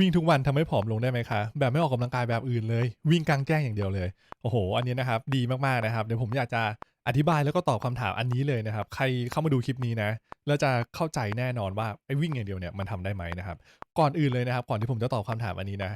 วิ่งทุกวันทำให้ผอมลงได้ไหมคะ แบบไม่ออกกำลังกายแบบอื่นเลย วิ่งกลางแจ้งอย่างเดียวเลย โอ้โฮอันนี้นะครับ ดีมากๆนะครับ เดี๋ยวผมอยากจะอธิบายแล้วก็ตอบคำถามอันนี้เลยนะครับ ใครเข้ามาดูคลิปนี้นะ แล้วจะเข้าใจแน่นอนว่าไอ้วิ่งอย่างเดียวเนี่ยมันทำได้ไหมนะครับ ก่อนอื่นเลยนะครับ ก่อนที่ผมจะตอบคำถามอันนี้นะ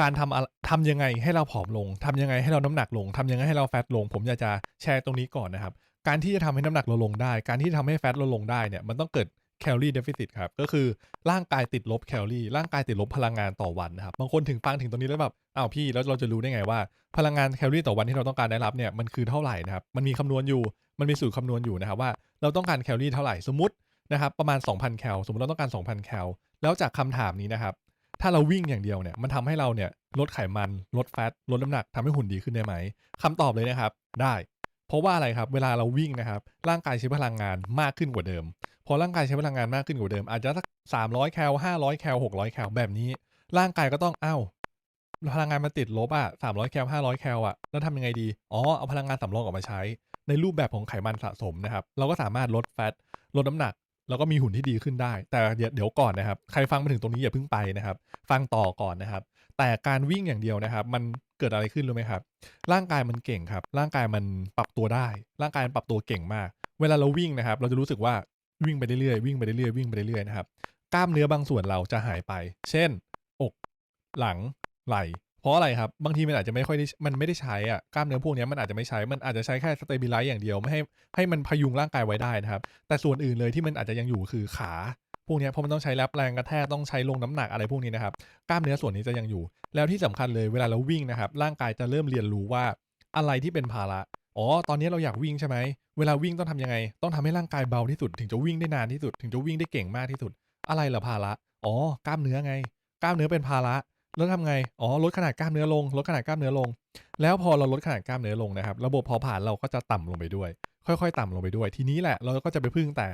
การทำอะทำยังไงให้เราผอมลงทำยังไงให้เราน้ำหนักลงทำยังไงให้เราแฟตลง ผมอยากจะแชร์ตรงนี้ก่อนนะครับ การที่จะทำให้น้ำหนักเราลงได้ การที่จะทำให้แฟตเราลงได้เนี่ย มันต้องเกิด Calorie Deficit ครับ ก็คือร่างกายติดลบแคลอรี่ร่างกายติดลบพลังงานต่อวันนะครับ บางคนถึงฟังถึงตรงนี้แล้วแบบอ้าวพี่แล้วเราจะรู้ได้ไงว่า พลังงานแคลอรี่ต่อวันที่เราต้องการได้รับเนี่ยมันคือเท่าไหร่นะครับ มันมีคำนวณอยู่ มันมีสูตรคำนวณอยู่นะครับว่าเราต้องการแคลอรี่เท่าไหร่สมมตินะครับประมาณ 2,000 แคลสมมติเราต้องการ 2,000 แคลแล้วจากคำถามนี้นะครับถ้าเราวิ่งอย่างเดียวเนี่ยมันทำให้เราเนี่ยลดไขมันลดแฟตลดน้ำหนักทำให้หุ่นดีขึ้นได้ไหมคำตอบเลยนะครับ ได้ เพราะว่าอะไรครับเวลาเราวิ่งนะครับร่างกายใช้พลังงานมากขึ้นกว่าเดิม พอร่างกายใช้พลังงานมากขึ้นกว่าเดิม อาจจะสัก300แคล500แคล600แคลแบบนี้ ร่างกายก็ต้องอ้าวพลังงานมันติดลบอะ300แคล500แคลอะแล้วทำยังไงดีอ๋อเอาพลังงานสำรองออกมาใช้ ในรูปแบบของไขมันสะสมนะครับเราก็สามารถลดแฟตลดน้ำหนักแล้วก็มีหุ่นที่ดีขึ้นได้ แต่เดี๋ยวเดี๋ยวก่อนนะครับ ใครฟังมาถึงตรงนี้อย่าเพิ่งไปนะครับ ฟังต่อก่อนนะครับ แต่การวิ่งอย่างเดียวนะครับ มันเกิดอะไรขึ้นรู้ไหมครับ ร่างกายมันเก่งครับ ร่างกายมันปรับตัวได้ ร่างกายมันปรับตัวเก่งมาก เวลาเราวิ่งนะครับ เราจะรู้สึกว่า วิ่งไปเรื่อยๆวิ่งไปเรื่อยๆวิ่งไปเรื่อยๆนะครับกล้ามเนื้อบางส่วนเราจะหายไป เช่น อก หลังไหล่เพราะอะไรครับ บางทีมันอาจจะไม่ค่อยได้มันไม่ได้ใช้อะกล้ามเนื้อพวกนี้มันอาจจะไม่ใช้ มันอาจจะใช้แค่ stabilize อย่างเดียวไม่ให้ให้มันพยุงร่างกายไว้ได้นะครับ แต่ส่วนอื่นเลยที่มันอาจจะยังอยู่คือขาพวกนี้เพราะมันต้องใช้รับแรงกระแทกต้องใช้ลงน้ำหนักอะไรพวกนี้นะครับกล้ามเนื้อส่วนนี้จะยังอยู่ แล้วที่สำคัญเลยเวลาเราวิ่งนะครับ ร่างกายจะเริ่มเรียนรู้ว่าอะไรที่เป็นภาระ อ๋อ ตอนนี้เราอยากวิ่งใช่ไหม เวลาวิ่งต้องทำยังไง ต้องทำให้ร่างกายเบาที่สุด ถึงจะวิ่งได้นานที่สุด ถึงจะวิ่งได้เก่งมากที่สุด อะไรเหรอภาระ อ๋อ กล้ามเนื้อไง กล้ามเนื้อเป็นภาระ แล้วทำไง อ๋อ ลดขนาดกล้ามเนื้อลง ลดขนาดกล้ามเนื้อลง แล้วพอเราลดขนาดกล้ามเนื้อลงนะครับ ระบบเผาผลาญเราก็จะต่ำลงไปด้วย ค่อยๆ ต่ำลงไปด้วย ทีนี้แหละ เราก็จะไปพึ่งแต่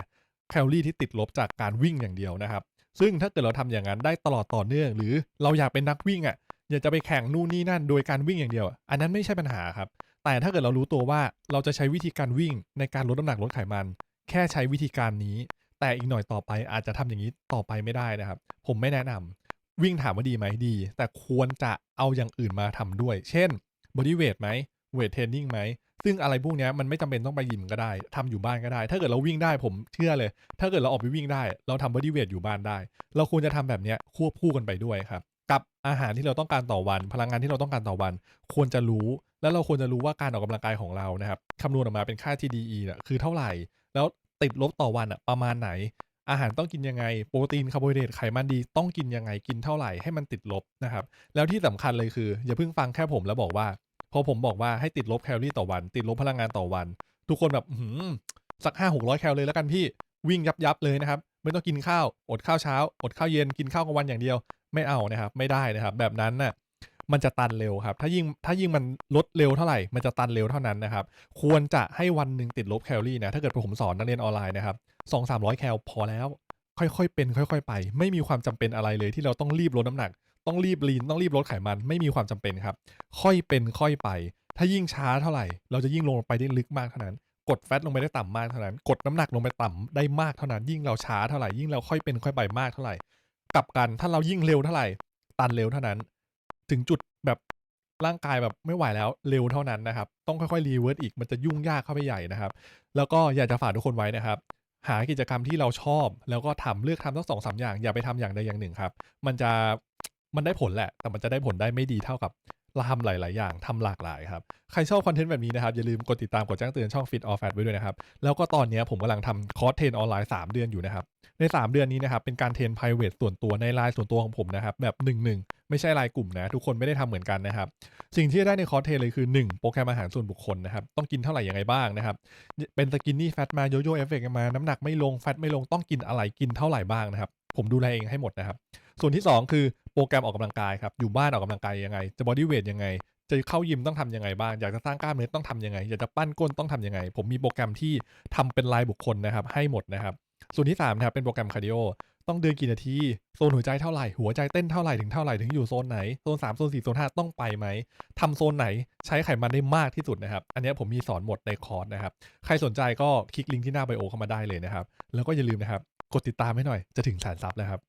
แคลอรี่ที่ติดลบจากการวิ่งอย่างเดียวนะครับ ซึ่งถ้าเกิดเราทำอย่างนั้นได้ตลอดต่อเนื่อง หรือเราอยากเป็นนักวิ่งอะอยากจะไปแข่งนู่นนี่นั่น โดยการวิ่งอย่างเดียว อันนั้นไม่ใช่ปัญหาครับ แต่ถ้าเกิดเรารู้ตัวว่าเราจะใช้วิธีการวิ่งในการลดน้ำหนักลดไขมัน แค่ใช้วิธีการนี้ แต่อีกหน่อยต่อไปอาจจะทำอย่างนี้ต่อไปไม่ได้นะครับ ผมไม่แนะนำวิ่งถามว่าดีไหมดี แต่ควรจะเอาอย่างอื่นมาทำด้วย เช่นบอดี้เวตไหมเวตเทรนนิ่งไหมซึ่งอะไรพวกนี้มันไม่จำเป็นต้องไปยิมก็ได้ทำอยู่บ้านก็ได้ ถ้าเกิดเราวิ่งได้ผมเชื่อเลย ถ้าเกิดเราออกไปวิ่งได้ เราทำบอดี้เวตอยู่บ้านได้ เราควรจะทำแบบนี้ควบคู่กันไปด้วยครับ กับอาหารที่เราต้องการต่อวัน พลังงานที่เราต้องการต่อวัน ควรจะรู้ แล้วเราควรจะรู้ว่าการออกกำลังกายของเรานะครับคำนวณออกมาเป็นค่า TDE เนี่ยคือเท่าไหร่ แล้วติดลบต่อวันอะประมาณไหน อาหารต้องกินยังไง โปรตีนคาร์โบไฮเดรตไขมันดีต้องกินยังไงกินเท่าไหร่ให้มันติดลบนะครับแล้วที่สำคัญเลยคือ อย่าเพิ่งฟังแค่ผมแล้วบอกว่า พอผมบอกว่าให้ติดลบแคลอรี่ต่อวัน ติดลบพลังงานต่อวัน ทุกคนแบบอื้อฮือสัก500-600แคลเลยแล้วกันพี่วิ่งยับๆเลยนะครับไม่ต้องกินข้าว อดข้าวเช้า อดข้าวเย็น กินข้าวกลางวันอย่างเดียว ไม่เอานะครับ ไม่ได้นะครับ แบบนั้นน่ะมันจะตันเร็วครับ ถ้ายิ่งถ้ายิ่งมันลดเร็วเท่าไรมันจะตันเร็วเท่านั้นนะครับ ควรจะให้วันหนึ่งติดลบแคลอรี่นะ ถ้าเกิดผมสอนนักเรียนออนไลน์นะครับ200-300แคลพอแล้ว ค่อยๆเป็น ค่อยๆไป ไม่มีความจำเป็นอะไรเลยที่เราต้องรีบลดน้ำหนัก ต้องรีบลีน ต้องรีบลดไขมัน ไม่มีความจำเป็นครับ ค่อยเป็นค่อยไป ถ้ายิ่งช้าเท่าไหร่ เราจะยิ่งลงไปได้ลึกมากเท่านั้น กดแฟตลงไปได้ต่ำมากเท่านั้น กดน้ำหนักลงไปต่ำได้มากเท่านั้น ยิ่งเราช้าเท่าไรยิ่งเราค่อยเป็นค่อยไปมากเท่าไร กลับกัน ถ้าเรายิ่งเร็วเท่าไหร่ ตันเร็วเท่านั้น ถึงจุดแบบร่างกายแบบไม่ไหวแล้วเร็วเท่านั้นนะครับ ต้องค่อยๆรีเวิร์สอีกมันจะยุ่งยากเข้าไปใหญ่นะครับ แล้วก็อยากจะฝากทุกคนไว้นะครับ หากิจกรรมที่เราชอบ แล้วก็ทำเลือกทำสัก2-3อย่าง อย่าไปทำอย่างใดอย่างหนึ่งครับ มันจะมันได้ผลแหละ แต่มันจะได้ผลได้ไม่ดีเท่ากับ เราทำหลาย ๆ อย่างทำหลากหลายครับ ใครชอบคอนเทนต์แบบนี้นะครับ อย่าลืมกดติดตามกดแจ้งเตือนช่อง Fit or Fat ไว้ด้วยนะครับ แล้วก็ตอนนี้ผมกำลังทำคอร์สเทรนออนไลน์ 3 เดือนอยู่นะครับ ใน 3 เดือนนี้นะครับ เป็นการเทรนไพรเวตส่วนตัวใน LINE ส่วนตัวของผมนะครับ แบบ1-1ไม่ใช่ LINE กลุ่มนะ ทุกคนไม่ได้ทำเหมือนกันนะครับ สิ่งที่จะได้ในคอร์สเทรนเลยคือ 1 โปรแกรมอาหารส่วนบุคคลนะครับต้องกินเท่าไหร่ยังไงบ้างนะครับเป็น Skinny Fat มา Yo-yo Effect มาน้ำหนักไม่ลงแฟตไม่ลงต้องกินอะไรกินเท่าไรบ้างนะครับผมดูแลเองให้หมดนะครับ ส่วนที่ 2 คือโปรแกรมออกกำลังกายครับอยู่บ้านออกกำลังกายยังไง จะบอดี้เวตยังไง จะเข้ายิมต้องทำยังไงบ้าง อยากจะสร้างกล้ามเนื้อต้องทำยังไง อยากจะปั้นก้นต้องทำยังไง ผมมีโปรแกรมที่ทำเป็นรายบุคคลนะครับให้หมดนะครับ ส่วนที่3นะครับเป็นโปรแกรมคาร์ดีโอต้องเดินกี่นาทีโซนหัวใจเท่าไหร่ หัวใจเต้นเท่าไหร่ถึงเท่าไหร่ถึงอยู่โซนไหนโซน3โซน4โซน5ต้องไปไหมทำโซนไหนใช้ไขมันได้มากที่สุดนะครับ อันนี้ผมมีสอนหมดในคอร์สนะครับ ใครสนใจก็คลิกลิงก์ที่หน้าไบโอเข้ามาได้เลยนะครับ แล้วก็อย่าลืมนะครับ กดติดตามให้หน่อยจะถึงแสนซับแล้วครับ